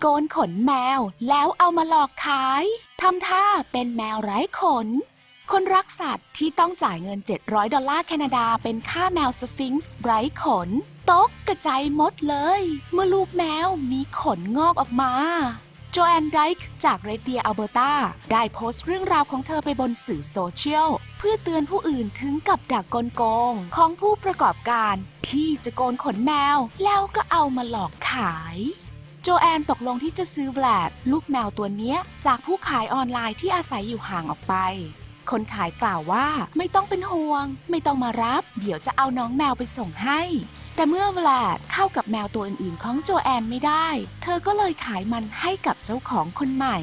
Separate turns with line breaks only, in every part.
โกนขนแมวแล้วเอามาหลอกขายทำท่าเป็นแมวไร้ขน คนรักสัตว์ที่ต้องจ่ายเงิน 700 ดอลลาร์แคนาดาเป็นค่าแมวสฟิงซ์ไร้ขน ตกกระจายหมดเลย เมื่อลูกแมวมีขนงอกออกมาโจแอนไดค์จากเรดเดียอัลเบอร์ตาได้โพสต์เรื่องราวของเธอไปบนสื่อโซเชียล เพื่อเตือนผู้อื่นถึงกับดักกลโกง ของผู้ประกอบการ ที่จะโกนขนแมว แล้วก็เอามาหลอกขาย โจแอนตกลงที่จะซื้อแวลดลูกแมวตัวเนี้ยจากผู้ขายออนไลน์ที่อาศัยอยู่ห่างออกไป คนขายกล่าวว่าไม่ต้องเป็นห่วง ไม่ต้องมารับ เดี๋ยวจะเอาน้องแมวไปส่งให้ แต่เมื่อแวลดเข้ากับแมวตัวอื่นๆ ของโจแอนไม่ได้ เธอก็เลยขายมันให้กับเจ้าของคนใหม่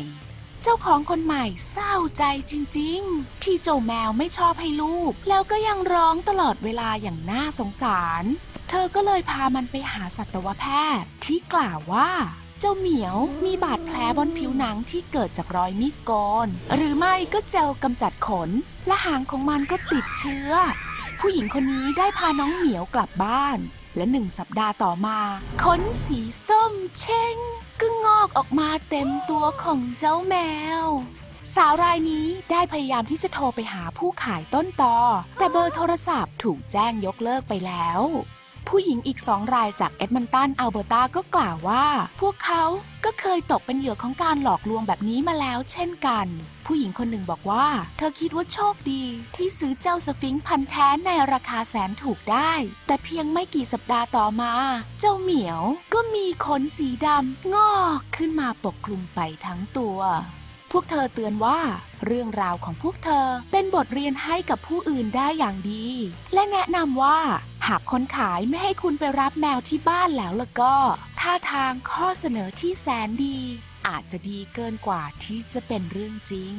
เจ้าของคนใหม่เศร้าใจจริงๆ ที่เจ้าแมวไม่ชอบให้ลูก แล้วก็ยังร้องตลอดเวลาอย่างน่าสงสาร เธอก็เลยพามันไปหาสัตวแพทย์ที่กล่าวว่าเจ้าเหมียวมีบาดแผลบนผิวหนังที่เกิดจากรอยมีดโกน หรือไม่ก็เจลกำจัดขน และหางของมันก็ติดเชื้อ ผู้หญิงคนนี้ได้พาน้องเหมียวกลับบ้าน และหนึ่งสัปดาห์ต่อมาขนสีส้มเช้งก็งอกออกมาเต็มตัวของเจ้าแมว สาวรายนี้ได้พยายามที่จะโทรไปหาผู้ขายต้นตอ แต่เบอร์โทรศัพท์ถูกแจ้งยกเลิกไปแล้ว ผู้หญิงอีกสองรายจากเอ็ดมันตัน อัลเบอร์ตา ก็กล่าวว่า พวกเขาก็เคยตกเป็นเหยื่อของการหลอกลวงแบบนี้มาแล้วเช่นกัน ผู้หญิงคนหนึ่งบอกว่า เธอคิดว่าโชคดี ที่ซื้อเจ้าสฟิงค์พันธ์แท้ในราคาแสนถูกได้ แต่เพียงไม่กี่สัปดาห์ต่อมา เจ้าเหมียวก็มีขนสีดำงอกขึ้นมาปกคลุมไปทั้งตัวพวกเธอเตือนว่า เรื่องราวของพวกเธอเป็นบทเรียนให้กับผู้อื่นได้อย่างดี และแนะนำว่า หากคนขายไม่ให้คุณไปรับแมวที่บ้านแล้วล่ะก็ ท่าทางข้อเสนอที่แสนดี อาจจะดีเกินกว่าที่จะเป็นเรื่องจริง